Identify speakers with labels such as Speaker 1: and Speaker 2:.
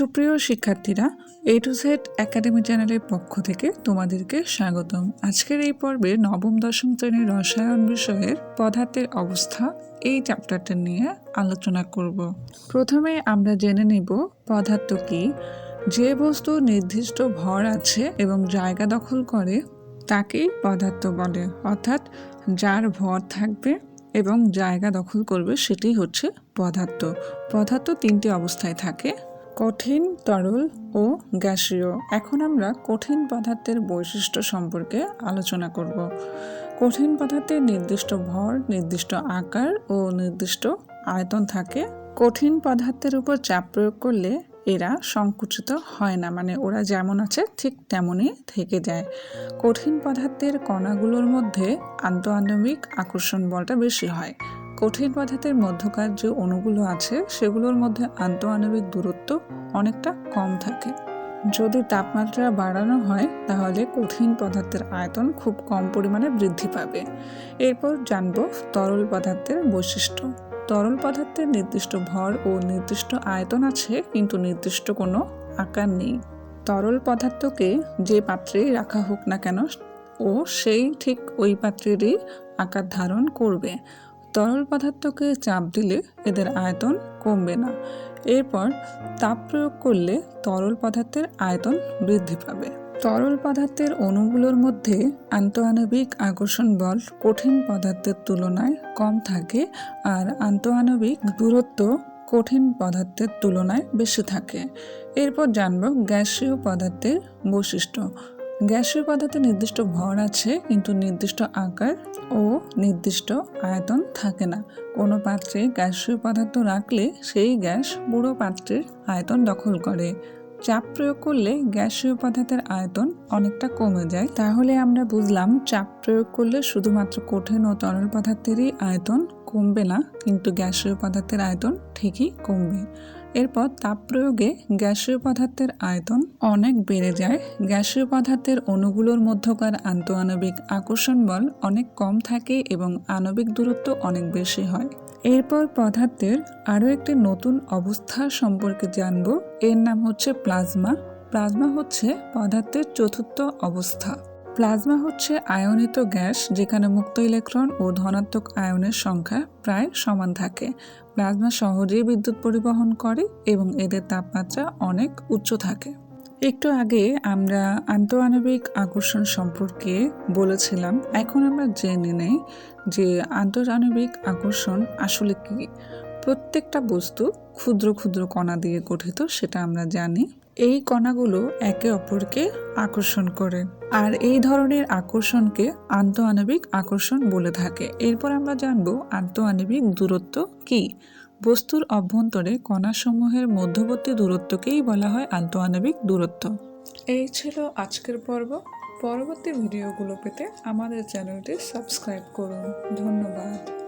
Speaker 1: সুপ্রিয় শিক্ষার্থীরা এ two set academy চ্যানেলের পক্ষ থেকে তোমাদেরকে স্বাগতম। আজকের এই পর্বে নবম, দশম শ্রেণির রসায়ন বিষয়ের পদার্থের অবস্থা এই চ্যাপ্টারটা নিয়ে আলোচনা করব। প্রথমে আমরা জেনে নেব পদার্থ কি, যে বস্তু নির্দিষ্ট ভর আছে এবং জায়গা দখল করে তাকেই পদার্থ বলে। অর্থাৎ যার ভর থাকবে এবং জায়গা দখল করবে সেটি হচ্ছে পদার্থ। পদার্থ তিনটি অবস্থায় থাকে। কঠিন, তরল ও গ্যাসীয়। এখন আমরা কঠিন পদার্থের বৈশিষ্ট্য সম্পর্কে আলোচনা করব। কঠিন পদার্থের নির্দিষ্ট ভর, নির্দিষ্ট আকার ও নির্দিষ্ট আয়তন থাকে। কঠিন পদার্থের উপর চাপ প্রয়োগ করলে এরা সংকুচিত হয় না মানে ওরা যেমন আছে ঠিক তেমনই থেকে যায়। কঠিন পদার্থের কণাগুলোর মধ্যে আন্তঃআণবিক আকর্ষণ বলটা বেশি হয়। কঠিন পদার্থের মধ্যকার যে অণুগুলো আছে, সেগুলোর মধ্যে আন্তঃআণবিক দূরত্ব অনেকটা কম থাকে। যদি তাপমাত্রা বাড়ানো হয়, তাহলে কঠিন পদার্থের আয়তন খুব কম পরিমাণে বৃদ্ধি পাবে। এরপর জানব তরল পদার্থের বৈশিষ্ট্য। তরল পদার্থের নির্দিষ্ট ভর ও নির্দিষ্ট আয়তন আছে, কিন্তু নির্দিষ্ট কোনো আকার নেই। তরল পদার্থকে যে পাত্রেই রাখা হোক না কেন, ও সেই ঠিক ওই পাত্রেরই আকার ধারণ করবে। তরল পদার্থকে চাপ দিলে এদের আয়তন কমবে না। এরপর তাপ প্রয়োগ করলে তরল পদার্থের আয়তন বৃদ্ধি পাবে। তরল পদার্থের অণুগুলোর মধ্যে আন্তঃআণবিক আকর্ষণ বল কঠিন পদার্থের তুলনায় কম থাকে আর আন্তঃআণবিক দূরত্ব কঠিন পদার্থের তুলনায় বেশি থাকে। এরপর জানব গ্যাসীয় পদার্থের বৈশিষ্ট্য। গ্যাসীয় পদার্থে নির্দিষ্ট ভর আছে, কিন্তু নির্দিষ্ট আকার ও নির্দিষ্ট আয়তন থাকে না। কোনো পাত্রে গ্যাসীয় পদার্থ রাখলে সেই গ্যাস পুরো পাত্রের আয়তন দখল করে। চাপ প্রয়োগ করলে গ্যাসীয় পদার্থের আয়তন অনেকটা কমে যায়। তাহলে আমরা বুঝলাম, চাপ প্রয়োগ করলে শুধুমাত্র কঠিন ও তরল পদার্থেরই আয়তন কমবে না, কিন্তু গ্যাসীয় পদার্থের আয়তন ঠিকই কমবে। এরপর তাপ প্রয়োগে গ্যাসীয় পদার্থের আয়তন অনেক বেড়ে যায়। গ্যাসীয় পদার্থের অণুগুলোর মধ্যকার আন্তঃআণবিক আকর্ষণ বল অনেক কম থাকে এবং আণবিক দূরত্ব অনেক বেশি হয়। এরপর পদার্থের আরও একটি নতুন অবস্থা সম্পর্কে জানব। এর নাম হচ্ছে প্লাজমা। প্লাজমা হচ্ছে পদার্থের চতুর্থ অবস্থা। প্লাজমা হচ্ছে আয়নিত গ্যাস যেখানে মুক্ত ইলেকট্রন ও ধনাত্মক আয়নের সংখ্যা প্রায় সমান থাকে। প্লাজমা সহজেই বিদ্যুৎ পরিবহন করে এবং এদের তাপমাত্রা অনেক উচ্চ থাকে। একটু আগে আমরা আন্তঃআণবিক আকর্ষণ সম্পর্কে বলেছিলাম, এখন আমরা জেনে নেই যে আন্তঃআণবিক আকর্ষণ আসলে কি। প্রত্যেকটা বস্তু ক্ষুদ্র ক্ষুদ্র কণা দিয়ে গঠিত, সেটা আমরা জানি। এই কণাগুলো একে অপরকে আকর্ষণ করে আর এই ধরনের আকর্ষণকে আন্তঃআণবিক আকর্ষণ বলে থাকে। এরপর আমরা জানব আন্তঃআণবিক দূরত্ব কি? বস্তুর অভ্যন্তরে কণাসমূহের মধ্যবর্তী দূরত্বকেই বলা হয় আন্তঃআণবিক দূরত্ব। এই ছিল আজকের পর্ব। পরবর্তী ভিডিওগুলো পেতে আমাদের চ্যানেলটি সাবস্ক্রাইব করুন। ধন্যবাদ।